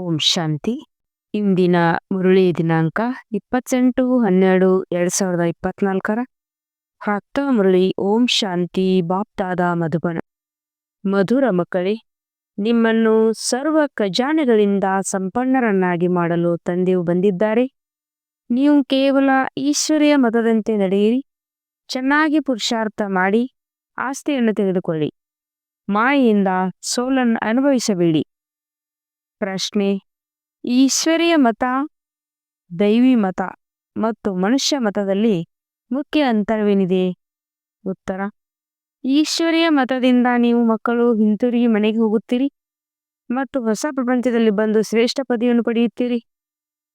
ಓಂ ಶಾಂತಿ. ಇಂದಿನ ಮುರುಳಿ ದಿನಾಂಕ ಇಪ್ಪತ್ತೆಂಟು ಹನ್ನೆರಡು ಎರಡ್ ಸಾವಿರದ ಇಪ್ಪತ್ನಾಲ್ಕರ ಹತ್ತ ಮುರುಳಿ ಓಂ ಶಾಂತಿ ಬಾಪ್ತಾದ ಮಧುಬನ. ಮಧುರ ಮಕ್ಕಳೇ, ನಿಮ್ಮನ್ನು ಸರ್ವ ಖಜಾನೆಗಳಿಂದ ಸಂಪನ್ನರನ್ನಾಗಿ ಮಾಡಲು ತಂದೆಯು ಬಂದಿದ್ದಾರೆ. ನೀವು ಕೇವಲ ಈಶ್ವರ್ಯ ಮತದಂತೆ ನಡೆಯಿರಿ, ಚೆನ್ನಾಗಿ ಪುರುಷಾರ್ಥ ಮಾಡಿ ಆಸ್ತಿಯನ್ನು ತೆಗೆದುಕೊಳ್ಳಿ. ಮಾಯೆಯಿಂದ ಸೋಲನ್ನು ಅನುಭವಿಸಬೇಡಿ. ಪ್ರಶ್ನೆ. ಈಶ್ವರೀಯ ಮತ, ದೈವಿ ಮತ ಮತ್ತು ಮನುಷ್ಯ ಮತದಲ್ಲಿ ಮುಖ್ಯ ಅಂತರವೇನಿದೆ? ಉತ್ತರ. ಈಶ್ವರೀಯ ಮತದಿಂದ ನೀವು ಮಕ್ಕಳು ಹಿಂತಿರುಗಿ ಮನೆಗೆ ಹೋಗುತ್ತೀರಿ ಮತ್ತು ಹೊಸ ಪ್ರಪಂಚದಲ್ಲಿ ಬಂದು ಶ್ರೇಷ್ಠ ಪದವಿಯನ್ನು ಪಡೆಯುತ್ತೀರಿ?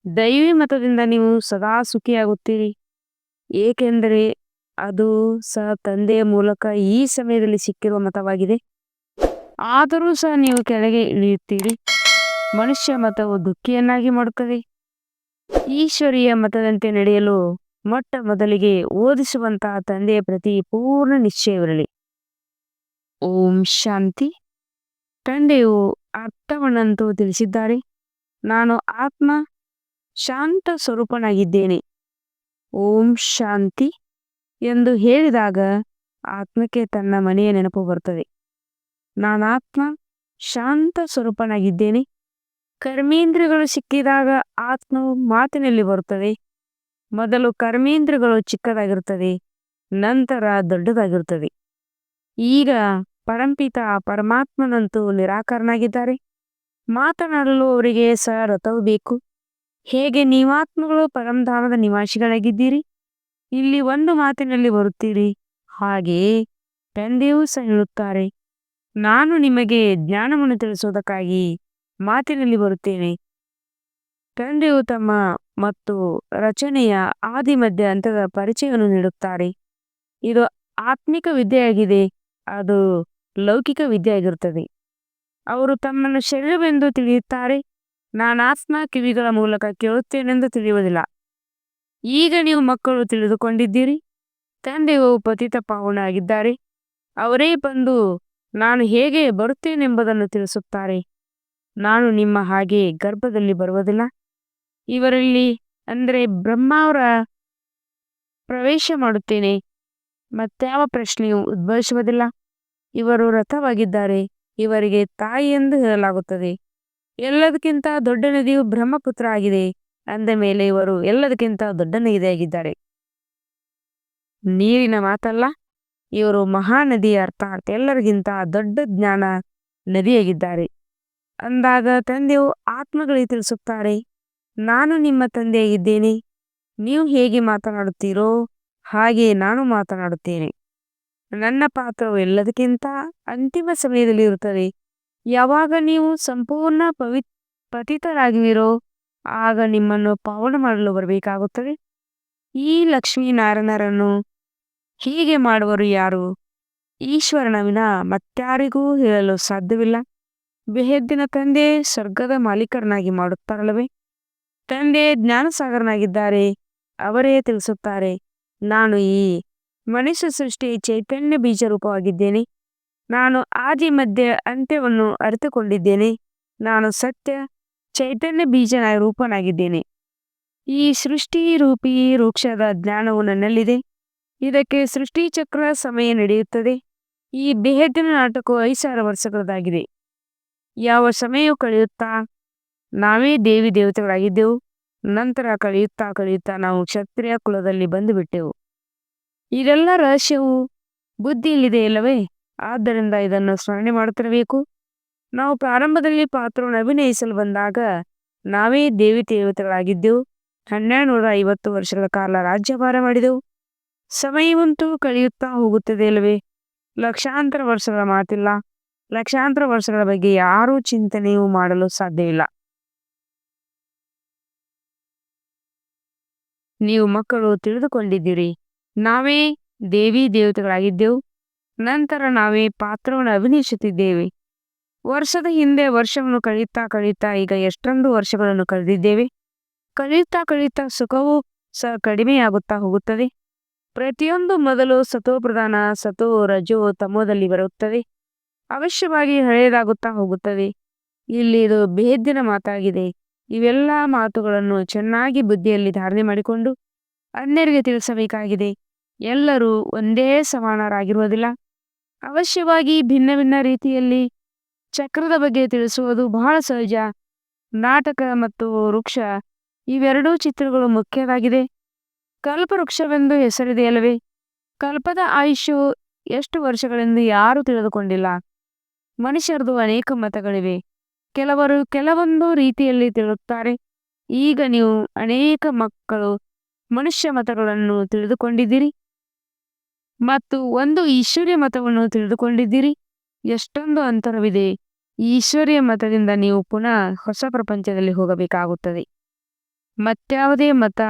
ದೈವಿ ಮತದಿಂದ ನೀವು ಸದಾ ಸುಖಿಯಾಗುತ್ತೀರಿ. ಏಕೆಂದರೆ ಅದು ಸಹ ತಂದೆಯ ಮೂಲಕ ಈ ಸಮಯದಲ್ಲಿ ಸಿಕ್ಕಿರುವ ಮತವಾಗಿದೆ. ಆದರೂ ಸಹ ನೀವು ಕೆಳಗೆ ಇಳಿಯುತ್ತೀರಿ. ಮನುಷ್ಯ ಮತವು ದುಃಖಿಯನ್ನಾಗಿ ಮಾಡುತ್ತದೆ. ಈಶ್ವರಿಯ ಮತದಂತೆ ನಡೆಯಲು ಮೊಟ್ಟ ಮೊದಲಿಗೆ ಓದಿಸುವಂತಹ ತಂದೆಯ ಪ್ರತಿ ಪೂರ್ಣ ನಿಶ್ಚಯವಿರಲಿ. ಓಂ ಶಾಂತಿ. ತಂದೆಯು ಅರ್ಥವನ್ನಂತೂ ತಿಳಿಸಿದ್ದಾರೆ. ನಾನು ಆತ್ಮ, ಶಾಂತ ಸ್ವರೂಪನಾಗಿದ್ದೇನೆ. ಓಂ ಶಾಂತಿ ಎಂದು ಹೇಳಿದಾಗ ಆತ್ಮಕ್ಕೆ ತನ್ನ ಮನೆಯ ನೆನಪು ಬರುತ್ತದೆ. ನಾನಾತ್ಮ ಶಾಂತ ಸ್ವರೂಪನಾಗಿದ್ದೇನೆ. ಕರ್ಮೇಂದ್ರಿಯಗಳು ಸಿಕ್ಕಿದಾಗ ಆತ್ಮವು ಮಾತಿನಲ್ಲಿ ಬರುತ್ತದೆ. ಮೊದಲು ಕರ್ಮೇಂದ್ರಿಯಗಳು ಚಿಕ್ಕದಾಗಿರುತ್ತದೆ, ನಂತರ ದೊಡ್ಡದಾಗಿರುತ್ತದೆ. ಈಗ ಪರಂಪಿತ ಪರಮಾತ್ಮನಂತೂ ನಿರಾಕರನಾಗಿದ್ದಾರೆ ಮಾತನಾಡಲು ಅವರಿಗೆ ಸಹ ರಥವು ಬೇಕು. ಹೇಗೆ ನೀವಾತ್ಮಗಳು ಪರಂಧಾಮದ ನಿವಾಸಿಗಳಾಗಿದ್ದೀರಿ? ಇಲ್ಲಿ ಒಂದು ಮಾತಿನಲ್ಲಿ ಬರುತ್ತೀರಿ. ಹಾಗೆಯೇ ತಂದೆಯೂ ಸಹ ಹೇಳುತ್ತಾರೆ. ನಾನು ನಿಮಗೆ ಜ್ಞಾನವನ್ನು ತಿಳಿಸುವುದಕ್ಕಾಗಿ ಮಾತಿನಲ್ಲಿ ಬರುತ್ತೇನೆ. ತಂದೆಯು ತಮ್ಮ ಮತ್ತು ರಚನೆಯ ಆದಿ ಮಧ್ಯ ಹಂತದ ಪರಿಚಯವನ್ನು ನೀಡುತ್ತಾರೆ. ಇದು ಆತ್ಮಿಕ ವಿದ್ಯೆಯಾಗಿದೆ, ಅದು ಲೌಕಿಕ ವಿದ್ಯೆಯಾಗಿರುತ್ತದೆ. ಅವರು ತಮ್ಮನ್ನು ಶರೀರವೆಂದು ತಿಳಿಯುತ್ತಾರೆ, ನಾನು ಆತ್ಮ ಕಿವಿಗಳ ಮೂಲಕ ಕೇಳುತ್ತೇನೆಂದು ತಿಳಿಯುವುದಿಲ್ಲ. ಈಗ ನೀವು ಮಕ್ಕಳು ತಿಳಿದುಕೊಂಡಿದ್ದೀರಿ, ತಂದೆಯು ಪತಿತ ಪಾವನ ಆಗಿದ್ದಾರೆ ಅವರೇ ಬಂದು ನಾನು ಹೇಗೆ ಬರುತ್ತೇನೆಂಬುದನ್ನು ತಿಳಿಸುತ್ತಾರೆ. ನಾನು ನಿಮ್ಮ ಹಾಗೆ ಗರ್ಭದಲ್ಲಿ ಬರುವುದಿಲ್ಲ. ಇವರಲ್ಲಿ ಅಂದರೆ ಬ್ರಹ್ಮ ಅವರ ಪ್ರವೇಶ ಮಾಡುತ್ತೇನೆ. ಮತ್ಯಾವ ಪ್ರಶ್ನೆಯೂ ಉದ್ಭವಿಸುವುದಿಲ್ಲ. ಇವರು ರಥವಾಗಿದ್ದಾರೆ. ಇವರಿಗೆ ತಾಯಿ ಎಂದು ಹೇಳಲಾಗುತ್ತದೆ. ಎಲ್ಲದಕ್ಕಿಂತ ದೊಡ್ಡ ನದಿಯು ಬ್ರಹ್ಮಪುತ್ರ ಆಗಿದೆ. ಅಂದ ಮೇಲೆ ಇವರು ಎಲ್ಲದಕ್ಕಿಂತ ದೊಡ್ಡ ನದಿಯಾಗಿದ್ದಾರೆ. ನೀರಿನ ಮಾತಲ್ಲ. ಇವರು ಮಹಾನದಿಯ ಅರ್ಥಾತ್ ಎಲ್ಲರಿಗಿಂತ ದೊಡ್ಡ ಜ್ಞಾನ ನದಿಯಾಗಿದ್ದಾರೆ. ಅಂದಾಗ ತಂದೆಯು ಆತ್ಮಗಳಿಗೆ ತಿಳಿಸುತ್ತಾರೆ, ನಾನು ನಿಮ್ಮ ತಂದೆಯಾಗಿದ್ದೇನೆ ನೀವು ಹೇಗೆ ಮಾತನಾಡುತ್ತೀರೋ ಹಾಗೆ ನಾನು ಮಾತನಾಡುತ್ತೇನೆ. ನನ್ನ ಪಾತ್ರವು ಎಲ್ಲದಕ್ಕಿಂತ ಅಂತಿಮ ಸಮಯದಲ್ಲಿ ಇರುತ್ತದೆ. ಯಾವಾಗ ನೀವು ಸಂಪೂರ್ಣ ಪವಿ ಪತಿತರಾಗಿರೋ ಆಗ ನಿಮ್ಮನ್ನು ಪಾವನ ಮಾಡಲು ಬರಬೇಕಾಗುತ್ತದೆ. ಈ ಲಕ್ಷ್ಮೀನಾರಾಯಣರನ್ನು ಹೀಗೆ ಮಾಡುವರು ಯಾರು? ಈಶ್ವರನ ವಿನ ಮತ್ತಾರಿಗೂ ಹೇಳಲು ಸಾಧ್ಯವಿಲ್ಲ. ಬೆಹದ್ದಿನ ತಂದೆ ಸ್ವರ್ಗದ ಮಾಲೀಕರನಾಗಿ ಮಾಡುತ್ತಾರಲ್ಲವೇ? ತಂದೆ ಜ್ಞಾನಸಾಗರನಾಗಿದ್ದಾರೆ, ಅವರೇ ತಿಳಿಸುತ್ತಾರೆ, ನಾನು ಈ ಮನುಷ್ಯ ಸೃಷ್ಟಿ ಚೈತನ್ಯ ಬೀಜ ರೂಪವಾಗಿದ್ದೇನೆ ನಾನು ಆದಿ ಮಧ್ಯ ಅಂತ್ಯವನ್ನು ಅರಿತುಕೊಂಡಿದ್ದೇನೆ. ನಾನು ಸತ್ಯ, ಚೈತನ್ಯ ಬೀಜನ ರೂಪನಾಗಿದ್ದೇನೆ. ಈ ಸೃಷ್ಟಿ ರೂಪಿ ವೃಕ್ಷದ ಜ್ಞಾನವು ನನ್ನಲ್ಲಿದೆ. ಇದಕ್ಕೆ ಸೃಷ್ಟಿ ಚಕ್ರ ಸಮಯ ನಡೆಯುತ್ತದೆ. ಈ ಬೇಹದ್ದಿನ ನಾಟಕವು ಐದು ಸಾವಿರ ವರ್ಷಗಳದಾಗಿದೆ ಯಾವ ಸಮಯವು ಕಳೆಯುತ್ತಾ? ನಾವೇ ದೇವಿ ದೇವತೆಗಳಾಗಿದ್ದೆವು. ನಂತರ ಕಳೆಯುತ್ತಾ ಕಳೆಯುತ್ತಾ ನಾವು ಕ್ಷತ್ರಿಯ ಕುಲದಲ್ಲಿ ಬಂದು ಬಿಟ್ಟೆವು ಇದೆಲ್ಲ ರಹಸ್ಯವು? ಬುದ್ಧಿಯಲ್ಲಿದೆ ಇಲ್ಲವೇ ಆದ್ದರಿಂದ ಇದನ್ನು ಸ್ಮರಣೆ ಮಾಡುತ್ತಿರಬೇಕು. ನಾವು ಪ್ರಾರಂಭದಲ್ಲಿ ಪಾತ್ರವನ್ನು ಅಭಿನಯಿಸಲು ಬಂದಾಗ ನಾವೇ ದೇವಿ ದೇವತೆಗಳಾಗಿದ್ದೆವು. ಹನ್ನೆರಡು ನೂರ ಐವತ್ತು ವರ್ಷಗಳ ಕಾಲ ರಾಜ್ಯಭಾರ ಮಾಡಿದೆವು. ಸಮಯವಂತೂ ಕಳೆಯುತ್ತಾ ಹೋಗುತ್ತದೆ ಇಲ್ಲವೇ ಲಕ್ಷಾಂತರ ವರ್ಷಗಳ ಮಾತಿಲ್ಲ. ಲಕ್ಷಾಂತರ ವರ್ಷಗಳ ಬಗ್ಗೆ ಯಾರೂ ಚಿಂತನೆಯೂ ಮಾಡಲು ಸಾಧ್ಯವಿಲ್ಲ ನೀವು ಮಕ್ಕಳು ತಿಳಿದುಕೊಂಡಿದ್ದೀರಿ. ನಾವೇ ದೇವಿ ದೇವತೆಗಳಾಗಿದ್ದೆವು. ನಂತರ ನಾವೇ ಪಾತ್ರವನ್ನು ಅಭಿನಯಿಸುತ್ತಿದ್ದೇವೆ. ವರ್ಷದ ಹಿಂದೆ ವರ್ಷವನ್ನು ಕಳೆಯುತ್ತಾ ಕಳೆಯುತ್ತಾ ಈಗ ಎಷ್ಟೊಂದು ವರ್ಷಗಳನ್ನು ಕಳೆದಿದ್ದೇವೆ. ಕಳೆಯುತ್ತಾ ಕಳೆಯುತ್ತಾ ಸುಖವೂ ಸಹ ಕಡಿಮೆಯಾಗುತ್ತಾ ಹೋಗುತ್ತದೆ. ಪ್ರತಿಯೊಂದು ಮೊದಲು ಸತೋ ಪ್ರಧಾನ ಸತೋ ರಜೋ ತಮೋದಲ್ಲಿ ಬರುತ್ತದೆ. ಅವಶ್ಯವಾಗಿ ಹಳೆಯದಾಗುತ್ತಾ ಹೋಗುತ್ತವೆ ಇಲ್ಲಿ ಇದು ಬೇದ್ದಿನ ಮಾತಾಗಿದೆ. ಇವೆಲ್ಲ ಮಾತುಗಳನ್ನು ಚೆನ್ನಾಗಿ ಬುದ್ಧಿಯಲ್ಲಿ ಧಾರಣೆ ಮಾಡಿಕೊಂಡು ಅನ್ಯರಿಗೆ ತಿಳಿಸಬೇಕಾಗಿದೆ. ಎಲ್ಲರೂ ಒಂದೇ ಸಮಾನರಾಗಿರುವುದಿಲ್ಲ. ಅವಶ್ಯವಾಗಿ ಭಿನ್ನ ಭಿನ್ನ ರೀತಿಯಲ್ಲಿ ಚಕ್ರದ ಬಗ್ಗೆ ತಿಳಿಸುವುದು ಬಹಳ ಸಹಜ. ನಾಟಕ ಮತ್ತು ವೃಕ್ಷ ಇವೆರಡೂ ಚಿತ್ರಗಳು ಮುಖ್ಯವಾಗಿದೆ. ಕಲ್ಪವೃಕ್ಷವೆಂದು ಹೆಸರಿದೆಯಲ್ಲವೇ? ಕಲ್ಪದ ಆಯುಷ್ಯವು ಎಷ್ಟು ವರ್ಷಗಳೆಂದು ಯಾರೂ ತಿಳಿದುಕೊಂಡಿಲ್ಲ. ಮನುಷ್ಯರದು ಅನೇಕ ಮತಗಳಿವೆ. ಕೆಲವರು ಕೆಲವೊಂದು ರೀತಿಯಲ್ಲಿ ತಿಳುತ್ತಾರೆ ಈಗ ನೀವು ಅನೇಕ ಮಕ್ಕಳು ಮನುಷ್ಯ ಮತಗಳನ್ನು ತಿಳಿದುಕೊಂಡಿದ್ದೀರಿ. ಮತ್ತು ಒಂದು ಈಶ್ವರ್ಯ ಮತವನ್ನು ತಿಳಿದುಕೊಂಡಿದ್ದೀರಿ. ಎಷ್ಟೊಂದು ಅಂತರವಿದೆ. ಈಶ್ವರ್ಯ ಮತದಿಂದ ನೀವು ಪುನಃ ಹೊಸ ಪ್ರಪಂಚದಲ್ಲಿ ಹೋಗಬೇಕಾಗುತ್ತದೆ. ಮತ್ಯಾವುದೇ ಮತ,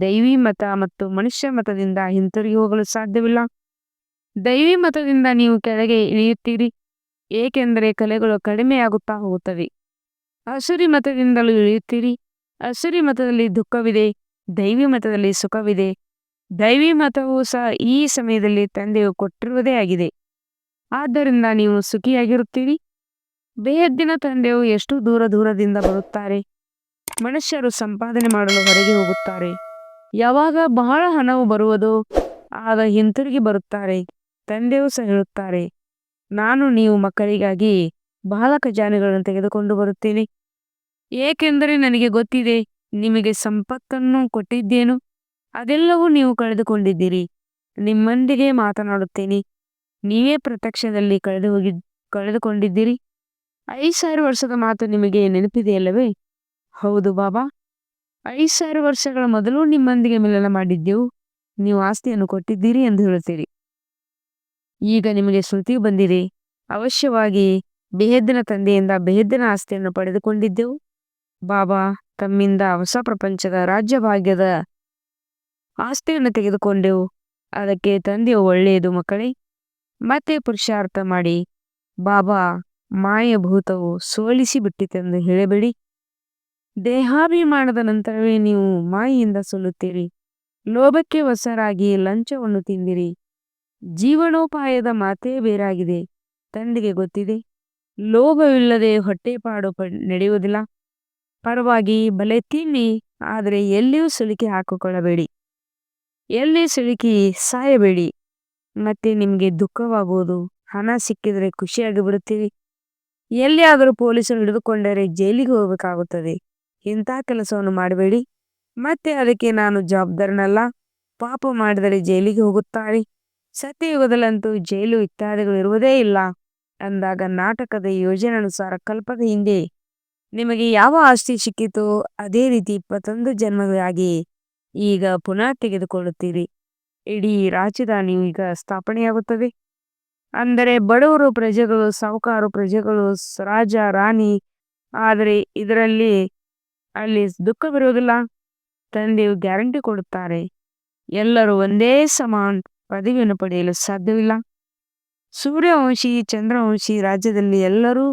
ದೈವಿ ಮತ ಮತ್ತು ಮನುಷ್ಯ ಮತದಿಂದ ಹಿಂತಿರುಗಿ ಹೋಗಲು ಸಾಧ್ಯವಿಲ್ಲ. ದೈವಿ ಮತದಿಂದ ನೀವು ಕೆಳಗೆ ಇಳಿಯುತ್ತೀರಿ. ಏಕೆಂದರೆ ಕಲೆಗಳು ಕಡಿಮೆಯಾಗುತ್ತಾ ಹೋಗುತ್ತವೆ. ಅಸುರಿ ಮತದಿಂದಲೂ ಇಳಿಯುತ್ತೀರಿ. ಅಸುರಿ ಮತದಲ್ಲಿ ದುಃಖವಿದೆ, ದೈವಿ ಮತದಲ್ಲಿ ಸುಖವಿದೆ. ದೈವಿ ಮತವು ಸಹ ಈ ಸಮಯದಲ್ಲಿ ತಂದೆಯು ಕೊಟ್ಟಿರುವುದೇ ಆಗಿದೆ. ಆದ್ದರಿಂದ ನೀವು ಸುಖಿಯಾಗಿರುತ್ತೀರಿ. ಬೇಹದ್ದಿನ ತಂದೆಯು ಎಷ್ಟು ದೂರ ದೂರದಿಂದ ಬರುತ್ತಾರೆ. ಮನುಷ್ಯರು ಸಂಪಾದನೆ ಮಾಡಲು ಹೊರಗೆ ಹೋಗುತ್ತಾರೆ. ಯಾವಾಗ ಬಹಳ ಹಣವು ಬರುವುದೋ, ಆಗ ಹಿಂತಿರುಗಿ ಬರುತ್ತಾರೆ. ತಂದೆಯು ಸಹ ಹೇಳುತ್ತಾರೆ ನಾನು ನೀವು ಮಕ್ಕಳಿಗಾಗಿ ಬಹಳ ಖಜಾನೆಗಳನ್ನು ತೆಗೆದುಕೊಂಡು ಬರುತ್ತೇನೆ. ಏಕೆಂದರೆ ನನಗೆ ಗೊತ್ತಿದೆ, ನಿಮಗೆ ಸಂಪತ್ತನ್ನು ಕೊಟ್ಟಿದ್ದೇನು. ಅದೆಲ್ಲವೂ ನೀವು ಕಳೆದುಕೊಂಡಿದ್ದೀರಿ. ನಿಮ್ಮೊಂದಿಗೆ ಮಾತನಾಡುತ್ತೇನೆ. ನೀವೇ ಪ್ರತ್ಯಕ್ಷದಲ್ಲಿ ಕಳೆದು ಹೋಗಿ, ಕಳೆದುಕೊಂಡಿದ್ದೀರಿ. ಐದು ಸಾವಿರ ವರ್ಷದ ಮಾತು ನಿಮಗೆ ನೆನಪಿದೆಯಲ್ಲವೇ? ಹೌದು ಬಾಬಾ. ಐದು ಸಾವಿರ ವರ್ಷಗಳ ಮೊದಲು ನಿಮ್ಮೊಂದಿಗೆ ಮಿಲನ ಮಾಡಿದ್ದೆವು. ನೀವು ಆಸ್ತಿಯನ್ನು ಕೊಟ್ಟಿದ್ದೀರಿ ಎಂದು ಹೇಳುತ್ತೀರಿ. ಈಗ ನಿಮಗೆ ಶ್ರುತಿ ಬಂದಿದೆ. ಅವಶ್ಯವಾಗಿ ಬೆಹದ್ದಿನ ತಂದೆಯಿಂದ ಬೆಹದ್ದಿನ ಆಸ್ತಿಯನ್ನು ಪಡೆದುಕೊಂಡಿದ್ದೆವು. ಬಾಬಾ, ತಮ್ಮಿಂದ ಹೊಸ ಪ್ರಪಂಚದ ರಾಜ್ಯಭಾಗ್ಯದ ಆಸ್ತಿಯನ್ನು ತೆಗೆದುಕೊಂಡೆವು. ಅದಕ್ಕೆ ತಂದೆಯು ಒಳ್ಳೆಯದು ಮಕ್ಕಳೇ. ಮತ್ತೆ ಪುರುಷಾರ್ಥ ಮಾಡಿ. ಬಾಬಾ ಮಾಯಭೂತವು ಸೋಲಿಸಿ ಬಿಟ್ಟಿತೆಂದು ಹೇಳಬೇಡಿ. ದೇಹಾಭಿಮಾನದ ನಂತರವೇ ನೀವು ಮಾಯಿಯಿಂದ ಸೋಲುತ್ತೀರಿ. ಲೋಭಕ್ಕೆ ವಸರಾಗಿ ಲಂಚವನ್ನು ತಿಂದಿರಿ. ಜೀವನೋಪಾಯದ ಮಾತೇ ಬೇರಾಗಿದೆ. ತಂದೆಗೆ ಗೊತ್ತಿದೆ, ಲೋಭವಿಲ್ಲದೆ ಹೊಟ್ಟೆಪಾಡು ನಡೆಯುವುದಿಲ್ಲ. ಪರವಾಗಿ ಬಲೆ ತಿನ್ನಿ, ಆದರೆ ಎಲ್ಲಿಯೂ ಸಿಲುಕಿ ಹಾಕಿಕೊಳ್ಳಬೇಡಿ. ಎಲ್ಲಿ ಸಿಲುಕಿ ಸಾಯಬೇಡಿ. ಮತ್ತೆ ನಿಮಗೆ ದುಃಖವಾಗುವುದು, ಹಣ ಸಿಕ್ಕಿದರೆ ಖುಷಿಯಾಗಿ ಬಿಡುತ್ತೀರಿ. ಎಲ್ಲಿಯಾದರೂ ಪೊಲೀಸರು ಹಿಡಿದುಕೊಂಡರೆ ಜೈಲಿಗೆ ಹೋಗಬೇಕಾಗುತ್ತದೆ. ಇಂಥ ಕೆಲಸವನ್ನು ಮಾಡಬೇಡಿ. ಮತ್ತೆ ಅದಕ್ಕೆ ನಾನು ಜವಾಬ್ದಾರನಲ್ಲ. ಪಾಪ ಮಾಡಿದರೆ ಜೈಲಿಗೆ ಹೋಗುತ್ತಾರೆ. ಸತ್ಯಯುಗದಲ್ಲಂತೂ ಜೈಲು ಇತ್ಯಾದಿಗಳು ಇರುವುದೇ ಇಲ್ಲ ಅಂದಾಗ ನಾಟಕದ ಯೋಜನೆ ಅನುಸಾರ ಕಲ್ಪದ ಹಿಂದೆ ನಿಮಗೆ ಯಾವ ಆಸ್ತಿ ಸಿಕ್ಕಿತೋ ಅದೇ ರೀತಿ ಇಪ್ಪತ್ತೊಂದು ಜನ್ಮಗಳಾಗಿ ಈಗ ಪುನಃ ತೆಗೆದುಕೊಳ್ಳುತ್ತೀರಿ. ಇಡೀ ರಾಜಧಾನಿಯು ಈಗ ಸ್ಥಾಪನೆಯಾಗುತ್ತದೆ. ಅಂದರೆ ಬಡವರು ಪ್ರಜೆಗಳು, ಸಾಹುಕಾರು ಪ್ರಜೆಗಳು, ರಾಜ, ರಾಣಿ, ಆದರೆ ಇದರಲ್ಲಿ ಅಲ್ಲಿ ದುಃಖವಿರುವುದಿಲ್ಲ. ತಂದೆಯು ಗ್ಯಾರಂಟಿ ಕೊಡುತ್ತಾರೆ. ಎಲ್ಲರೂ ಒಂದೇ ಸಮಾನ ಪದವಿಯನ್ನು ಪಡೆಯಲು ಸಾಧ್ಯವಿಲ್ಲ. ಸೂರ್ಯವಂಶಿ, ಚಂದ್ರವಂಶಿ ರಾಜ್ಯದಲ್ಲಿ ಎಲ್ಲರೂ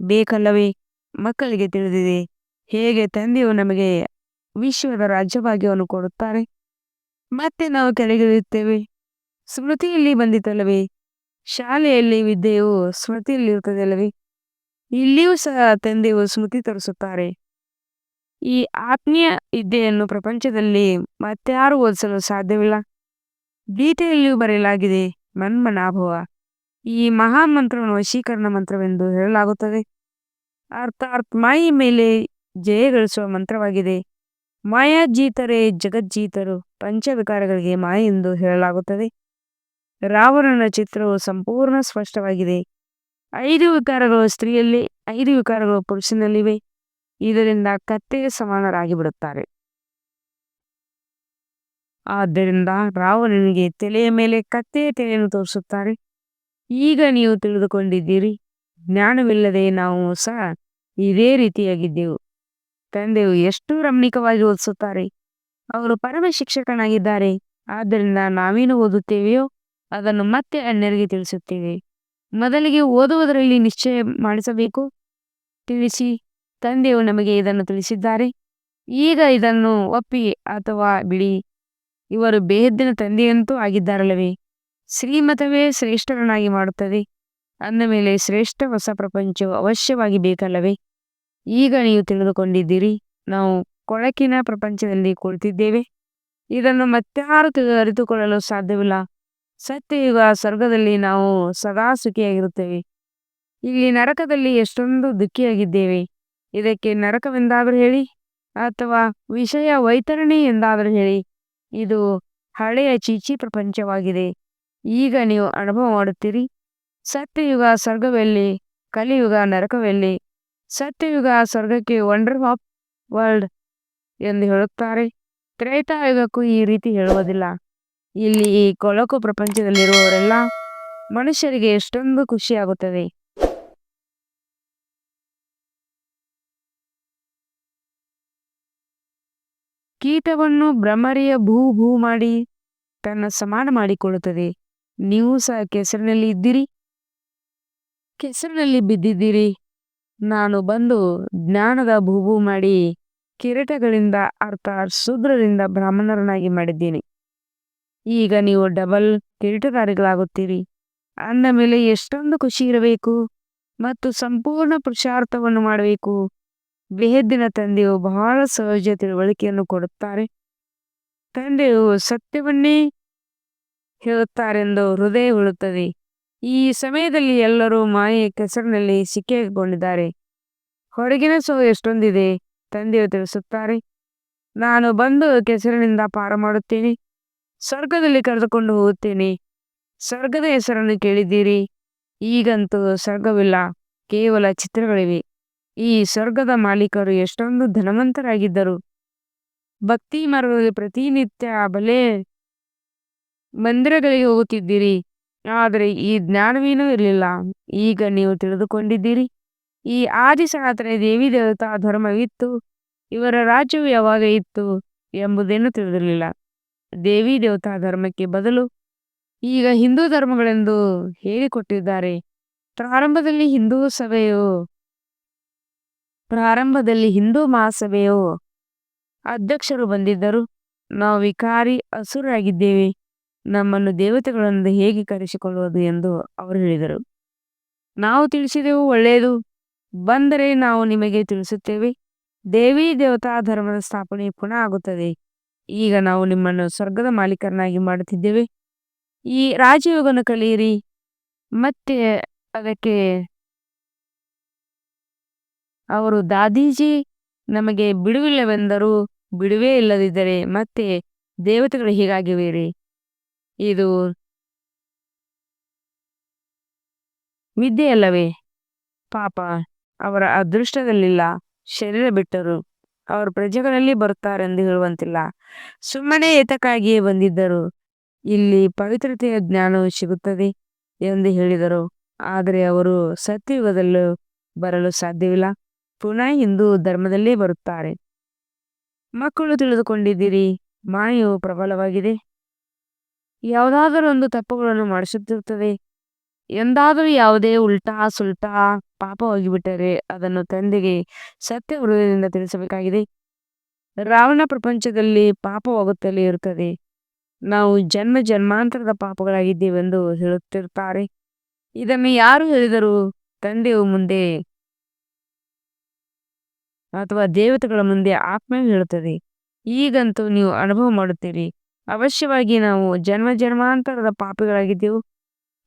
ಬೇಕಲ್ಲವೇ? ಮಕ್ಕಳಿಗೆ ತಿಳಿದಿದೆ. ಹೇಗೆ ತಂದೆಯು ನಮಗೆ ವಿಶ್ವದ ರಾಜ್ಯಭಾಗ್ಯವನ್ನು ಕೊಡುತ್ತಾರೆ? ಮತ್ತೆ ನಾವು ಕೆಳಗಿಳಿಯುತ್ತೇವೆ. ಸ್ಮೃತಿಯಲ್ಲಿ ಬಂದಿತಲ್ಲವೇ? ಶಾಲೆಯಲ್ಲಿ ವಿದ್ಯೆಯು ಸ್ಮೃತಿಯಲ್ಲಿರುತ್ತದಲ್ಲವೇ? ಇಲ್ಲಿಯೂ ಸಹ ತಂದೆಯು ಸ್ಮೃತಿ ತರಿಸುತ್ತಾರೆ. ಈ ಆತ್ಮೀಯ ವಿದ್ಯೆಯನ್ನು ಪ್ರಪಂಚದಲ್ಲಿ ಮತ್ತಾರು ಓದಿಸಲು ಸಾಧ್ಯವಿಲ್ಲ. ಗೀತೆಯಲ್ಲಿಯೂ ಬರೆಯಲಾಗಿದೆ. ಮನ್ಮನಾಭವ. ಈ ಮಹಾಮಂತ್ರವನ್ನು ವಶೀಕರಣ ಮಂತ್ರವೆಂದು ಹೇಳಲಾಗುತ್ತದೆ. ಅರ್ಥಾತ್ ಮಾಯಿ ಮೇಲೆ ಜಯ ಗಳಿಸುವ ಮಂತ್ರವಾಗಿದೆ. ಮಾಯಾಜೀತರೇ ಜಗಜ್ಜೀತರು ಪಂಚವಿಕಾರಗಳಿಗೆ ಮಾಯ ಎಂದು ಹೇಳಲಾಗುತ್ತದೆ. ರಾವಣನ ಚಿತ್ರವು ಸಂಪೂರ್ಣ ಸ್ಪಷ್ಟವಾಗಿದೆ. ಐದು ವಿಕಾರಗಳು ಸ್ತ್ರೀಯಲ್ಲಿ, ಐದು ವಿಕಾರಗಳು ಪುರುಷನಲ್ಲಿವೆ. ಇದರಿಂದ ಕತ್ತೆಗೆ ಸಮಾನರಾಗಿ ಬಿಡುತ್ತಾರೆ ಆದ್ದರಿಂದ ರಾವಣನಿಗೆ ತಲೆಯ ಮೇಲೆ ಕತ್ತೆಯ ತಲೆಯನ್ನು ತೋರಿಸುತ್ತಾರೆ. ಈಗ ನೀವು ತಿಳಿದುಕೊಂಡಿದ್ದೀರಿ, ಜ್ಞಾನವಿಲ್ಲದೆ ನಾವು ಸಹ ಇದೇ ರೀತಿಯಾಗಿದ್ದೆವು. ತಂದೆಯು ಎಷ್ಟು ರಮಣೀಕವಾಗಿ ಓದಿಸುತ್ತಾರೆ. ಅವರು ಪರಮ ಶಿಕ್ಷಕನಾಗಿದ್ದಾರೆ, ಆದ್ದರಿಂದ ನಾವೇನು ಓದುತ್ತೇವೆಯೋ ಅದನ್ನು ಮತ್ತೆ ಅನ್ಯರಿಗೆ ತಿಳಿಸುತ್ತೇವೆ. ಮೊದಲಿಗೆ ಓದುವುದರಲ್ಲಿ ನಿಶ್ಚಯ ಮಾಡಿಸಬೇಕು. ತಿಳಿಸಿ, ತಂದೆಯು ನಮಗೆ ಇದನ್ನು ತಿಳಿಸಿದ್ದಾರೆ. ಈಗ ಇದನ್ನು ಒಪ್ಪಿ ಅಥವಾ ಬಿಡಿ. ಇವರು ಬೇಹದ್ದಿನ ತಂದೆಯಂತೂ ಆಗಿದ್ದಾರಲ್ಲವೇ? ಶ್ರೀಮತವೇ ಶ್ರೇಷ್ಠರನ್ನಾಗಿ ಮಾಡುತ್ತದೆ. ಅಂದ ಮೇಲೆ ಶ್ರೇಷ್ಠ ಹೊಸ ಪ್ರಪಂಚವು ಅವಶ್ಯವಾಗಿ ಬೇಕಲ್ಲವೇ? ಈಗ ನೀವು ತಿಳಿದುಕೊಂಡಿದ್ದೀರಿ, ನಾವು ಕೊಳಕಿನ ಪ್ರಪಂಚದಲ್ಲಿ ಕುಳಿತಿದ್ದೇವೆ. ಇದನ್ನು ಮತ್ತಾರು ಅರಿತುಕೊಳ್ಳಲು ಸಾಧ್ಯವಿಲ್ಲ. ಸತ್ಯಯುಗ ಸ್ವರ್ಗದಲ್ಲಿ ನಾವು ಸದಾ ಸುಖಿಯಾಗಿರುತ್ತೇವೆ. ಇಲ್ಲಿ ನರಕದಲ್ಲಿ ಎಷ್ಟೊಂದು ದುಃಖಿಯಾಗಿದ್ದೇವೆ. ಇದಕ್ಕೆ ನರಕವೆಂದಾದರೂ ಹೇಳಿ, ಅಥವಾ ವಿಷಯ ವೈತರಣಿ ಎಂದಾದರೂ ಹೇಳಿ ಇದು ಹಳೆಯ ಚೀಚಿ ಪ್ರಪಂಚವಾಗಿದೆ. ಈಗ ನೀವು ಅನುಭವ ಮಾಡುತ್ತೀರಿ. ಸತ್ಯಯುಗ ಸ್ವರ್ಗವೆಲ್ಲಿ, ಕಲಿಯುಗ ನರಕವೆಲ್ಲಿ, ಸತ್ಯಯುಗ ಸ್ವರ್ಗಕ್ಕೆ ವಂಡರ್ ಆಫ್ ವರ್ಲ್ಡ್ ಎಂದು ಹೇಳುತ್ತಾರೆ. ತ್ರೇತಾಯುಗಕ್ಕೂ ಈ ರೀತಿ ಹೇಳುವುದಿಲ್ಲ. ಇಲ್ಲಿ ಈ ಕೊಳಕು ಪ್ರಪಂಚದಲ್ಲಿರುವವರೆಲ್ಲ ಮನುಷ್ಯರಿಗೆ ಎಷ್ಟೊಂದು ಖುಷಿಯಾಗುತ್ತದೆ. ಕೀಟವನ್ನು ಭ್ರಮರಿಯ ಭೂ ಭೂ ಮಾಡಿ ತನ್ನ ಸಮಾನ ಮಾಡಿಕೊಳ್ಳುತ್ತದೆ. ನೀವು ಸಹ ಕೆಸರಿನಲ್ಲಿ ಇದ್ದೀರಿ? ಕೆಸರಿನಲ್ಲಿ ಬಿದ್ದಿದ್ದೀರಿ. ನಾನು ಬಂದು ಜ್ಞಾನದ ಭೂಭೂ ಮಾಡಿ ಕಿರೀಟಗಳಿಂದ ಅರ್ಥಾತ್ ಶೂದ್ರರಿಂದ ಬ್ರಾಹ್ಮಣರನ್ನಾಗಿ ಮಾಡಿದ್ದೀನಿ. ಈಗ ನೀವು ಡಬಲ್ ಕಿರೀಟಧಾರಿಗಳಾಗುತ್ತೀರಿ. ಅಂದ ಮೇಲೆ ಎಷ್ಟೊಂದು ಖುಷಿ ಇರಬೇಕು. ಮತ್ತು ಸಂಪೂರ್ಣ ಪುರುಷಾರ್ಥವನ್ನು ಮಾಡಬೇಕು. ಬೇಹದ್ದಿನ ತಂದೆಯು ಬಹಳ ಸಹಜ ತಿಳುವಳಿಕೆಯನ್ನು ಕೊಡುತ್ತಾರೆ. ತಂದೆಯು ಸತ್ಯವನ್ನೇ ಹೇಳುತ್ತಾರೆಂದು ಹೃದಯ ಹೇಳುತ್ತದೆ ಈ ಸಮಯದಲ್ಲಿ ಎಲ್ಲರೂ ಮಾಯೆ ಕೆಸರಿನಲ್ಲಿ ಸಿಕ್ಕಿಕೊಂಡಿದ್ದಾರೆ. ಹೊರಗಿನ ಸೋ ಎಷ್ಟೊಂದಿದೆ ತಂದೆಯು ತಿಳಿಸುತ್ತಾರೆ. ನಾನು ಬಂದು ಕೆಸರಿನಿಂದ ಪಾರ ಮಾಡುತ್ತೇನೆ ಸ್ವರ್ಗದಲ್ಲಿ ಕರೆದುಕೊಂಡು ಹೋಗುತ್ತೇನೆ. ಸ್ವರ್ಗದ ಹೆಸರನ್ನು ಕೇಳಿದ್ದೀರಿ. ಈಗಂತೂ ಸ್ವರ್ಗವಿಲ್ಲ, ಕೇವಲ ಚಿತ್ರಗಳಿವೆ. ಈ ಸ್ವರ್ಗದ ಮಾಲೀಕರು ಎಷ್ಟೊಂದು ಧನವಂತರಾಗಿದ್ದರು. ಭಕ್ತಿ ಮಾರ್ಗದಲ್ಲಿ ಪ್ರತಿನಿತ್ಯ ಬಲೆ ಮಂದಿರಗಳಿಗೆ ಹೋಗುತ್ತಿದ್ದೀರಿ. ಆದರೆ ಈ ಜ್ಞಾನವೇನೂ ಇರಲಿಲ್ಲ. ಈಗ ನೀವು ತಿಳಿದುಕೊಂಡಿದ್ದೀರಿ. ಈ ಆದಿ ಸನಾತನ ದೇವಿ ದೇವತಾ ಧರ್ಮವಿತ್ತು. ಇವರ ರಾಜ್ಯವು ಯಾವಾಗ ಇತ್ತು ಎಂಬುದೇನು ತಿಳಿದಿರಲಿಲ್ಲ. ದೇವಿ ದೇವತಾ ಧರ್ಮಕ್ಕೆ ಬದಲು ಈಗ ಹಿಂದೂ ಧರ್ಮಗಳೆಂದು ಹೇಳಿಕೊಟ್ಟಿದ್ದಾರೆ. ಪ್ರಾರಂಭದಲ್ಲಿ ಹಿಂದೂ ಸಭೆಯು ಪ್ರಾರಂಭದಲ್ಲಿ ಹಿಂದೂ ಮಹಾಸಭೆಯು ಅಧ್ಯಕ್ಷರು ಬಂದಿದ್ದರು. ನಾವು ವಿಕಾರಿ ಹಸುರಾಗಿದ್ದೇವೆ ನಮ್ಮನ್ನು ದೇವತೆಗಳನ್ನು ಹೇಗೆ ಕರೆಸಿಕೊಳ್ಳುವುದು ಎಂದು ಅವರು ಹೇಳಿದರು. ನಾವು ತಿಳಿಸಿದೆವು ಒಳ್ಳೆಯದು. ಬಂದರೆ ನಾವು ನಿಮಗೆ ತಿಳಿಸುತ್ತೇವೆ. ದೇವಿ ದೇವತಾ ಧರ್ಮದ ಸ್ಥಾಪನೆ ಪುನಃ ಆಗುತ್ತದೆ. ಈಗ ನಾವು ನಿಮ್ಮನ್ನು ಸ್ವರ್ಗದ ಮಾಲೀಕರನ್ನಾಗಿ ಮಾಡುತ್ತಿದ್ದೇವೆ. ಈ ರಾಜಯೋಗನ ಕಲಿಯಿರಿ. ಮತ್ತೆ ಅದಕ್ಕೆ ಅವರು, ದಾದೀಜಿ, ನಮಗೆ ಬಿಡುವಿಲ್ಲವೆಂದರೂ ಬಿಡುವೇ ಇಲ್ಲದಿದ್ದರೆ ಮತ್ತೆ ದೇವತೆಗಳು ಹೀಗಾಗಿವೆ ಇದು ವಿದ್ಯೆಯಲ್ಲವೇ? ಪಾಪ, ಅವರ ಅದೃಷ್ಟದಲ್ಲಿಲ್ಲ. ಶರೀರ ಬಿಟ್ಟರು. ಅವರು ಪ್ರಜೆಗಳಲ್ಲಿ ಬರುತ್ತಾರೆಂದು ಹೇಳುವಂತಿಲ್ಲ. ಸುಮ್ಮನೆ ಏತಕ್ಕಾಗಿಯೇ ಬಂದಿದ್ದರು. ಇಲ್ಲಿ ಪವಿತ್ರತೆಯ ಜ್ಞಾನವು ಸಿಗುತ್ತದೆ ಎಂದು ಹೇಳಿದರು. ಆದರೆ ಅವರು ಸತ್ಯಯುಗದಲ್ಲೂ ಬರಲು ಸಾಧ್ಯವಿಲ್ಲ. ಪುನಃ ಹಿಂದೂ ಧರ್ಮದಲ್ಲೇ ಬರುತ್ತಾರೆ. ಮಕ್ಕಳು ತಿಳಿದುಕೊಂಡಿದ್ದೀರಿ ಮಾಯವು ಪ್ರಬಲವಾಗಿದೆ. ಯಾವುದಾದರೂ ಒಂದು ತಪ್ಪುಗಳನ್ನು ಮಾಡಿಸುತ್ತಿರುತ್ತದೆ. ಎಂದಾದರೂ ಯಾವುದೇ ಉಲ್ಟಾ ಸುಲ್ಟಾ ಪಾಪವಾಗಿಬಿಟ್ಟರೆ ಅದನ್ನು ತಂದೆಗೆ ಸತ್ಯ ಹೃದಯದಿಂದ ತಿಳಿಸಬೇಕಾಗಿದೆ. ರಾವಣ ಪ್ರಪಂಚದಲ್ಲಿ ಪಾಪವಾಗುತ್ತಲೇ ಇರುತ್ತದೆ. ನಾವು ಜನ್ಮ ಜನ್ಮಾಂತರದ ಪಾಪಗಳಾಗಿದ್ದೇವೆಂದು ಹೇಳುತ್ತಿರುತ್ತಾರೆ. ಇದನ್ನು ಯಾರು ಹೇಳಿದರೂ ತಂದೆಯು ಮುಂದೆ ಅಥವಾ ದೇವತೆಗಳ ಮುಂದೆ ಆತ್ಮ ಹೇಳುತ್ತದೆ ಈಗಂತೂ ನೀವು ಅನುಭವ ಮಾಡುತ್ತೀರಿ. ಅವಶ್ಯವಾಗಿ ನಾವು ಜನ್ಮ ಜನ್ಮಾಂತರದ ಪಾಪಿಗಳಾಗಿದ್ದೆವು.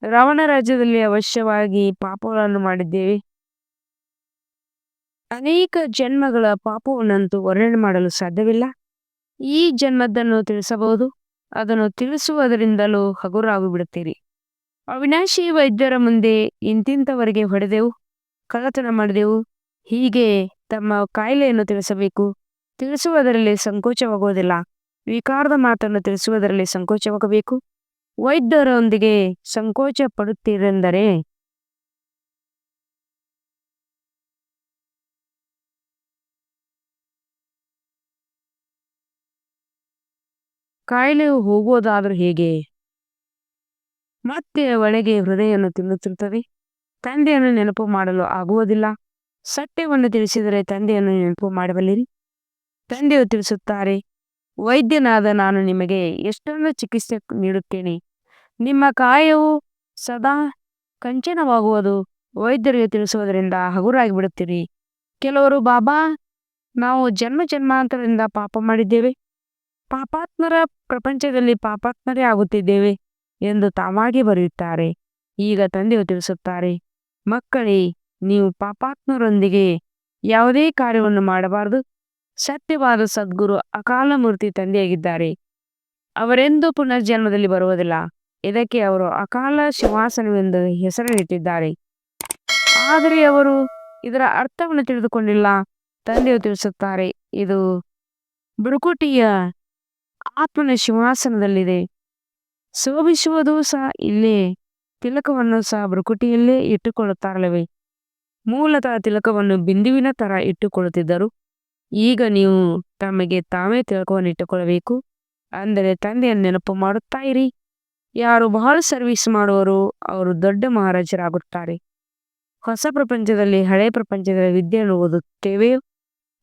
ರಾವಣ ರಾಜ್ಯದಲ್ಲಿ ಅವಶ್ಯವಾಗಿ ಪಾಪಗಳನ್ನು ಮಾಡಿದ್ದೇವೆ. ಅನೇಕ ಜನ್ಮಗಳ ಪಾಪವನ್ನಂತೂ ವರ್ಣನೆ ಮಾಡಲು ಸಾಧ್ಯವಿಲ್ಲ. ಈ ಜನ್ಮದನ್ನು ತಿಳಿಸಬಹುದು. ಅದನ್ನು ತಿಳಿಸುವುದರಿಂದಲೂ ಹಗುರಾಗಿ ಬಿಡುತ್ತೀರಿ ಅವಿನಾಶಿ ವೈದ್ಯರ ಮುಂದೆ ಇಂತಿಂತವರೆಗೆ ಹೊಡೆದೆವು. ಕಳ್ಳತನ ಮಾಡಿದೆವು. ಹೀಗೆ ತಮ್ಮ ಕಾಯಿಲೆಯನ್ನು ತಿಳಿಸಬೇಕು. ತಿಳಿಸುವುದರಲ್ಲಿ ಸಂಕೋಚವಾಗುವುದಿಲ್ಲ. ವಿಕಾರದ ಮಾತನ್ನು ತಿಳಿಸುವುದರಲ್ಲಿ ಸಂಕೋಚವಾಗಬೇಕು. ವೈದ್ಯರೊಂದಿಗೆ ಸಂಕೋಚ ಪಡುತ್ತೀರೆಂದರೆ ಕಾಯಿಲೆಯು ಹೋಗುವುದಾದರೂ ಹೇಗೆ? ಮತ್ತೆ ಒಳಗೆ ಹೃದಯವನ್ನು ತಿನ್ನುತ್ತಿರುತ್ತದೆ. ತಂದೆಯನ್ನು ನೆನಪು ಮಾಡಲು ಆಗುವುದಿಲ್ಲ. ಸತ್ಯವನ್ನು ತಿಳಿಸಿದರೆ ತಂದೆಯನ್ನು ನೆನಪು ಮಾಡಬಲ್ಲಿರಿ? ತಂದೆಯು ತಿಳಿಸುತ್ತಾರೆ, ವೈದ್ಯನಾದ ನಾನು ನಿಮಗೆ ಎಷ್ಟೊಂದು ಚಿಕಿತ್ಸೆ ನೀಡುತ್ತೇನೆ. ನಿಮ್ಮ ಕಾಯವು ಸದಾ ಕಂಚನವಾಗುವುದು. ವೈದ್ಯರಿಗೆ ತಿಳಿಸುವುದರಿಂದ ಹಗುರಾಗಿ ಬಿಡುತ್ತೀರಿ. ಕೆಲವರು, ಬಾಬಾ, ನಾವು ಜನ್ಮ ಜನ್ಮಾಂತರದಿಂದ ಪಾಪ ಮಾಡಿದ್ದೇವೆ. ಪಾಪಾತ್ಮರ ಪ್ರಪಂಚದಲ್ಲಿ ಪಾಪಾತ್ಮರೇ ಆಗುತ್ತಿದ್ದೇವೆ ಎಂದು ತಾವಾಗಿ ಬರೆಯುತ್ತಾರೆ. ಈಗ ತಂದೆಯು ತಿಳಿಸುತ್ತಾರೆ, ಮಕ್ಕಳೇ ನೀವು ಪಾಪಾತ್ಮರೊಂದಿಗೆ ಯಾವುದೇ ಕಾರ್ಯವನ್ನು ಮಾಡಬಾರದು. ಸತ್ಯವಾದ ಸದ್ಗುರು ಅಕಾಲ ಮೂರ್ತಿ ತಂದೆಯಾಗಿದ್ದಾರೆ. ಅವರೆಂದೂ ಪುನರ್ಜನ್ಮದಲ್ಲಿ ಬರುವುದಿಲ್ಲ. ಇದಕ್ಕೆ ಅವರು ಅಕಾಲ ಶಿವಾಸನವೆಂದು ಹೆಸರಿಟ್ಟಿದ್ದಾರೆ. ಆದರೆ ಅವರು ಇದರ ಅರ್ಥವನ್ನು ತಿಳಿದುಕೊಂಡಿಲ್ಲ. ತಂದೆಯು ತಿಳಿಸುತ್ತಾರೆ, ಇದು ಬುಡುಕುಟಿಯ ಆತ್ಮನ ಶಿವಾಸನದಲ್ಲಿದೆ. ಶೋಭಿಸುವುದು ಸಹ ಇಲ್ಲೇ, ತಿಲಕವನ್ನು ಸಹ ಬುರುಕುಟಿಯಲ್ಲೇ ಇಟ್ಟುಕೊಳ್ಳುತ್ತಾರಲ್ಲವೇ? ಮೂಲತಃ ತಿಲಕವನ್ನು ಬಿಂದುವಿನ ತರ ಇಟ್ಟುಕೊಳ್ಳುತ್ತಿದ್ದರು. ಈಗ ನೀವು ತಮಗೆ ತಾವೇ ತಿಲಕವನ್ನು ಇಟ್ಟುಕೊಳ್ಳಬೇಕು. ಅಂದರೆ ತಂದೆಯನ್ನು ನೆನಪು ಮಾಡುತ್ತಾ ಇರಿ ಯಾರು ಬಹಳ ಸರ್ವಿಸ್ ಮಾಡುವರು ಅವರು ದೊಡ್ಡ ಮಹಾರಾಜರಾಗುತ್ತಾರೆ. ಹೊಸ ಪ್ರಪಂಚದಲ್ಲಿ, ಹಳೆ ಪ್ರಪಂಚದ ವಿದ್ಯೆಯನ್ನು ಓದುತ್ತೇವೆ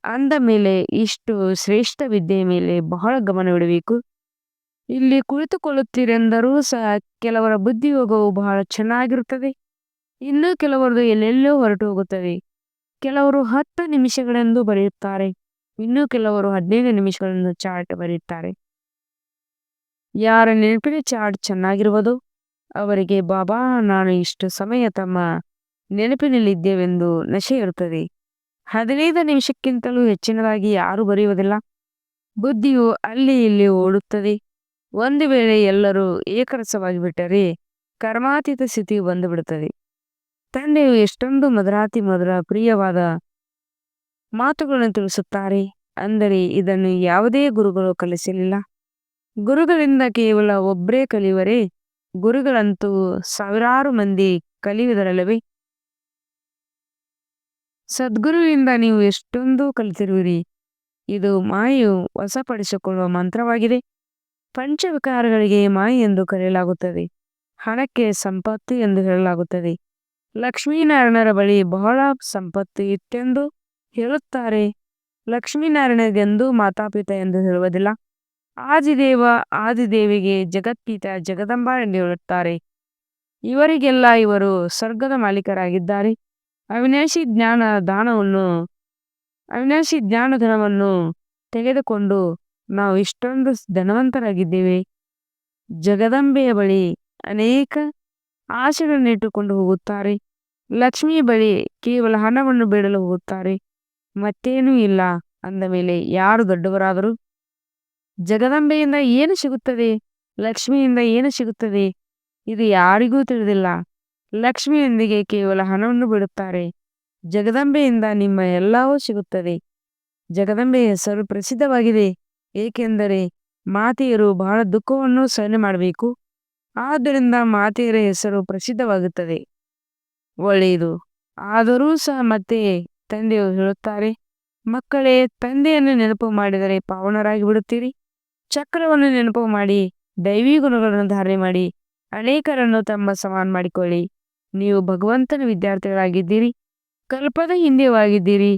ಅಂದ ಮೇಲೆ ಇಷ್ಟು ಶ್ರೇಷ್ಠ ವಿದ್ಯೆಯ ಮೇಲೆ ಬಹಳ ಗಮನವಿಡಬೇಕು ಇಲ್ಲಿ ಕುಳಿತುಕೊಳ್ಳುತ್ತೀರೆಂದರೂ ಸಹ ಕೆಲವರ ಬುದ್ಧಿಯೋಗವು ಬಹಳ ಚೆನ್ನಾಗಿರುತ್ತದೆ. ಇನ್ನು ಕೆಲವರದು ಎಲ್ಲೆಲ್ಲೋ ಹೊರಟು ಹೋಗುತ್ತದೆ. ಕೆಲವರು ಹತ್ತು ನಿಮಿಷಗಳೆಂದು ಬರೆಯುತ್ತಾರೆ. ಇನ್ನು ಕೆಲವರು ಹದಿನೈದು ನಿಮಿಷಗಳನ್ನು ಚಾರ್ಟ್ ಬರೆಯುತ್ತಾರೆ. ಯಾರ ನೆನಪಿನ ಚಾರ್ಟ್ ಚೆನ್ನಾಗಿರುವುದು ಅವರಿಗೆ ಬಾಬಾ, ನಾನು ಇಷ್ಟು ಸಮಯ ತಮ್ಮ ನೆನಪಿನಲ್ಲಿದ್ದೇವೆಂದು ನಶೆ ಇರುತ್ತದೆ ಹದಿನೈದು ನಿಮಿಷಕ್ಕಿಂತಲೂ ಹೆಚ್ಚಿನದಾಗಿ ಯಾರೂ ಬರೆಯುವುದಿಲ್ಲ. ಬುದ್ಧಿಯು ಅಲ್ಲಿ ಇಲ್ಲಿ ಓಡುತ್ತದೆ. ಒಂದು ವೇಳೆ ಎಲ್ಲರೂ ಏಕರಸವಾಗಿ ಬಿಟ್ಟರೆ ಕರ್ಮಾತೀತ ಸ್ಥಿತಿಯು ಬಂದು ಬಿಡುತ್ತದೆ ತಂದೆಯು ಎಷ್ಟೊಂದು ಮಧುರಾತಿ ಮಧುರ ಪ್ರಿಯವಾದ ಮಾತುಗಳನ್ನು ತಿಳಿಸುತ್ತಾರೆ. ಅಂದರೆ ಇದನ್ನು ಯಾವುದೇ ಗುರುಗಳು ಕಲಿಸಲಿಲ್ಲ. ಗುರುಗಳಿಂದ ಕೇವಲ ಒಬ್ಬರೇ ಕಲಿಯುವರೇ, ಗುರುಗಳಂತೂ ಸಾವಿರಾರು ಮಂದಿ ಕಲಿಯುವುದರಲ್ಲವೇ? ಸದ್ಗುರುವಿಂದ ನೀವು ಎಷ್ಟೊಂದು ಕಲಿತಿರುವಿರಿ. ಇದು ಮಾಯು ವಶಪಡಿಸಿಕೊಳ್ಳುವ ಮಂತ್ರವಾಗಿದೆ. ಪಂಚವಿಕಾರಗಳಿಗೆ ಮಾಯೆ ಎಂದು ಕರೆಯಲಾಗುತ್ತದೆ. ಹಣಕ್ಕೆ ಸಂಪತ್ತು ಎಂದು ಹೇಳಲಾಗುತ್ತದೆ. ಲಕ್ಷ್ಮೀನಾರಾಯಣರ ಬಳಿ ಬಹಳ ಸಂಪತ್ತು ಇತ್ತೆಂದು ಹೇಳುತ್ತಾರೆ. ಲಕ್ಷ್ಮೀನಾರಾಯಣಗೆಂದೂ ಮಾತಾಪಿತ ಎಂದು ಹೇಳುವುದಿಲ್ಲ. ಆದಿದೇವ, ಆದಿದೇವಿಗೆ ಜಗತ್ಪೀತ ಜಗದಂಬ ಎಂದು ಹೇಳುತ್ತಾರೆ. ಇವರಿಗೆಲ್ಲ ಇವರು ಸ್ವರ್ಗದ ಮಾಲೀಕರಾಗಿದ್ದಾರೆ. ಅವಿನಾಶಿ ಜ್ಞಾನ ದಾನವನ್ನು, ಅವಿನಾಶಿ ಜ್ಞಾನ ಧನವನ್ನು ತೆಗೆದುಕೊಂಡು ನಾವು ಇಷ್ಟೊಂದು ಧನವಂತರಾಗಿದ್ದೇವೆ. ಜಗದಂಬೆಯ ಬಳಿ ಅನೇಕ ಆಶೆಗಳನ್ನಿಟ್ಟುಕೊಂಡು ಹೋಗುತ್ತಾರೆ. ಲಕ್ಷ್ಮಿ ಬಳಿ ಕೇವಲ ಹಣವನ್ನು ಬೇಡಲು ಹೋಗುತ್ತಾರೆ. ಮತ್ತೇನೂ ಇಲ್ಲ ಅಂದ ಮೇಲೆ ಯಾರು ದೊಡ್ಡವರಾದರು? ಜಗದಂಬೆಯಿಂದ ಏನು ಸಿಗುತ್ತದೆ? ಲಕ್ಷ್ಮಿಯಿಂದ ಏನು ಸಿಗುತ್ತದೆ? ಇದು ಯಾರಿಗೂ ತಿಳಿದಿಲ್ಲ. ಲಕ್ಷ್ಮಿಯೊಂದಿಗೆ ಕೇವಲ ಹಣವನ್ನು ಬಿಡುತ್ತಾರೆ. ಜಗದಂಬೆಯಿಂದ ನಿಮ್ಮ ಎಲ್ಲವೂ ಸಿಗುತ್ತದೆ. ಜಗದಂಬೆಯ ಹೆಸರು ಪ್ರಸಿದ್ಧವಾಗಿದೆ. ಏಕೆಂದರೆ ಮಾತೆಯರು ಬಹಳ ದುಃಖವನ್ನು ಸಹನೆ ಮಾಡಬೇಕು. ಆದ್ದರಿಂದ ಮಾತೆಯರ ಹೆಸರು ಪ್ರಸಿದ್ಧವಾಗುತ್ತದೆ. ಒಳ್ಳೆಯದು. ಆದರೂ ಸಹ ಮತ್ತೆ ತಂದೆಯು ಹೇಳುತ್ತಾರೆ, ಮಕ್ಕಳೇ, ತಂದೆಯನ್ನು ನೆನಪು ಮಾಡಿದರೆ ಪಾವನರಾಗಿ ಬಿಡುತ್ತೀರಿ. ಚಕ್ರವನ್ನು ನೆನಪು ಮಾಡಿ ದೈವಿ ಗುಣಗಳನ್ನು ಧಾರಣೆ ಮಾಡಿ, ಅನೇಕರನ್ನು ತಮ್ಮ ಸಮಾನ ಮಾಡಿಕೊಳ್ಳಿ. ನೀವು ಭಗವಂತನ ವಿದ್ಯಾರ್ಥಿಗಳಾಗಿದ್ದೀರಿ, ಕಲ್ಪದ ಹಿಂದೆವಾಗಿದ್ದೀರಿ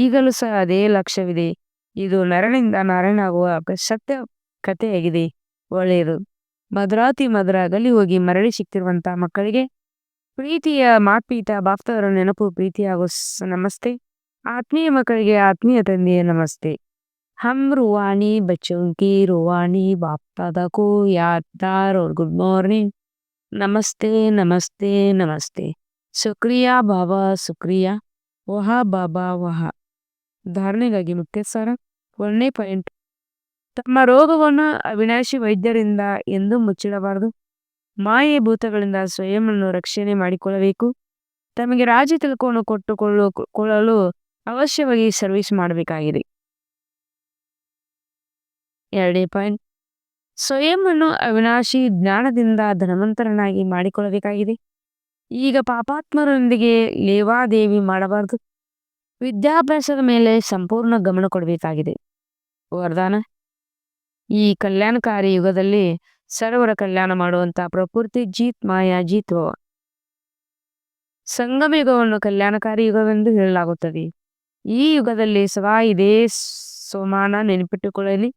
ಈಗಲೂ ಸಹ ಅದೇ ಲಕ್ಷ್ಯವಿದೆ. ಇದು ನರನಿಂದ ನಾರಾಯಣಾಗುವ ಸತ್ಯ ಕಥೆಯಾಗಿದೆ. ಒಳ್ಳೆಯದು. ಮಧುರಾತಿ ಮಧುರ ಗಲಿ ಹೋಗಿ ಮರಳಿ ಸಿಕ್ತಿರುವಂತಹ ಮಕ್ಕಳಿಗೆ ಪ್ರೀತಿಯ ಮಾತ್ಪೀಠ ಬಾಪ್ತವರ ನೆನಪು ಪ್ರೀತಿಯಾಗೋ ನಮಸ್ತೆ. ಆತ್ಮೀಯ ಮಕ್ಕಳಿಗೆ ಆತ್ಮೀಯ ತಂದೆಯ ನಮಸ್ತೆ. ಹಮ್ ರುವಾನಿ ರುವಾಣಿ ಬಾಪ್ತಾದ ಕೋ ಯಾದಾರ್ ಅವ್ರ ಗುಡ್ ಮಾರ್ನಿಂಗ್. ನಮಸ್ತೆ ನಮಸ್ತೆ ನಮಸ್ತೆ. ಸುಕ್ರಿಯಾ ಬಾಬಾ, ಸುಕ್ರಿಯಾ. ವಹ ಬಾಬಾ, ವಹ. ಧಾರಣೆಗಾಗಿ ಮುಖ್ಯಸ್ಥರ ಒಂದನೇ ಪಾಯಿಂಟ್. ತಮ್ಮ ರೋಗವನ್ನು ಅವಿನಾಶಿ ವೈದ್ಯರಿಂದ ಎಂದು ಮುಚ್ಚಿಡಬಾರದು. ಮಾಯೆ ಭೂತಗಳಿಂದ ಸ್ವಯಂವನ್ನು ರಕ್ಷಣೆ ಮಾಡಿಕೊಳ್ಳಬೇಕು. ತಮಗೆ ರಾಜಿ ತಿಳ್ಕೊಂಡು ಕೊಟ್ಟುಕೊಳ್ಳು ಕೊಳ್ಳಲು ಅವಶ್ಯವಾಗಿ ಸರ್ವಿಸ್ ಮಾಡಬೇಕಾಗಿದೆ. ಎರಡನೇ ಪಾಯಿಂಟ್. ಸ್ವಯಂವನ್ನು ಅವಿನಾಶಿ ಜ್ಞಾನದಿಂದ ಧನವಂತರನಾಗಿ ಮಾಡಿಕೊಳ್ಳಬೇಕಾಗಿದೆ. ಈಗ ಪಾಪಾತ್ಮರೊಂದಿಗೆ ಲೇವಾದೇವಿ ಮಾಡಬಾರದು. ವಿದ್ಯಾಭ್ಯಾಸದ ಮೇಲೆ ಸಂಪೂರ್ಣ ಗಮನ ಕೊಡಬೇಕಾಗಿದೆ. ವರದಾನ. ಈ ಕಲ್ಯಾಣಕಾರಿ ಯುಗದಲ್ಲಿ ಸರ್ವರ ಕಲ್ಯಾಣ ಮಾಡುವಂತ ಪ್ರಕೃತಿ ಜೀತ್ ಮಾಯಾ ಸಂಗಮ ಯುಗವನ್ನು ಕಲ್ಯಾಣಕಾರಿ ಯುಗವೆಂದು ಹೇಳಲಾಗುತ್ತದೆ. ಈ ಯುಗದಲ್ಲಿ ಸದಾ ಇದೇ ಸೋಮಾನ ನೆನಪಿಟ್ಟುಕೊಳ್ಳಲಿ.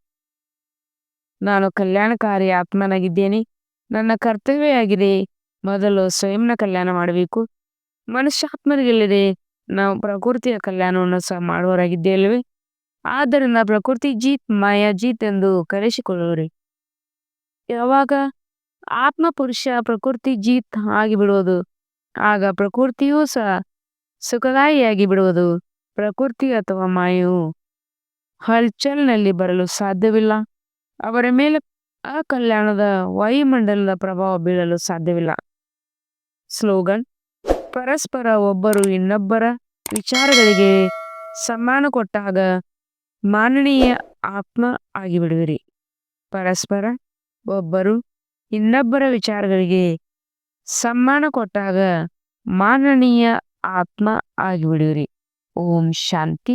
ನಾನು ಕಲ್ಯಾಣಕಾರಿ ಆತ್ಮನಾಗಿದ್ದೇನೆ. ನನ್ನ ಕರ್ತವ್ಯವಾಗಿದೆ ಮೊದಲು ಸ್ವಯಂನ ಕಲ್ಯಾಣ ಮಾಡಬೇಕು. ಮನುಷ್ಯಾತ್ಮರಿಗಿಲ್ಲದೆ ನಾವು ಪ್ರಕೃತಿಯ ಕಲ್ಯಾಣವನ್ನು ಸಹ ಮಾಡುವವರಾಗಿದ್ದೇವೆ. ಆದ್ದರಿಂದ ಪ್ರಕೃತಿ ಜೀತ್ ಮಾಯಾ ಜೀತ್ ಎಂದು ಕರೆಸಿಕೊಳ್ಳುವರಿ ಯಾವಾಗ ಆತ್ಮ ಪುರುಷ ಪ್ರಕೃತಿ ಜೀತ್ ಆಗಿಬಿಡುವುದು ಆಗ ಪ್ರಕೃತಿಯೂ ಸಹ ಸುಖದಾಯಿಯಾಗಿ ಬಿಡುವುದು ಪ್ರಕೃತಿ ಅಥವಾ ಮಾಯು ಹಲ್ಚಲ್ನಲ್ಲಿ ಬರಲು ಸಾಧ್ಯವಿಲ್ಲ. ಅವರ ಮೇಲೆ ಆ ಕಲ್ಯಾಣದ ವಾಯುಮಂಡಲದ ಪ್ರಭಾವ ಬೀಳಲು ಸಾಧ್ಯವಿಲ್ಲ. ಸ್ಲೋಗನ್, ಪರಸ್ಪರ ಒಬ್ಬರು ಇನ್ನೊಬ್ಬರ ವಿಚಾರಗಳಿಗೆ ಸಮ್ಮಾನ ಕೊಟ್ಟಾಗ ಮಾನನೀಯ ಆತ್ಮ ಆಗಿಬಿಡುವಿರಿ. ಪರಸ್ಪರ ಒಬ್ಬರು ಇನ್ನೊಬ್ಬರ ವಿಚಾರಗಳಿಗೆ ಸಮ್ಮಾನ ಕೊಟ್ಟಾಗ ಮಾನನೀಯ ಆತ್ಮ ಆಗಿಬಿಡುವಿರಿ. ಓಂ ಶಾಂತಿ.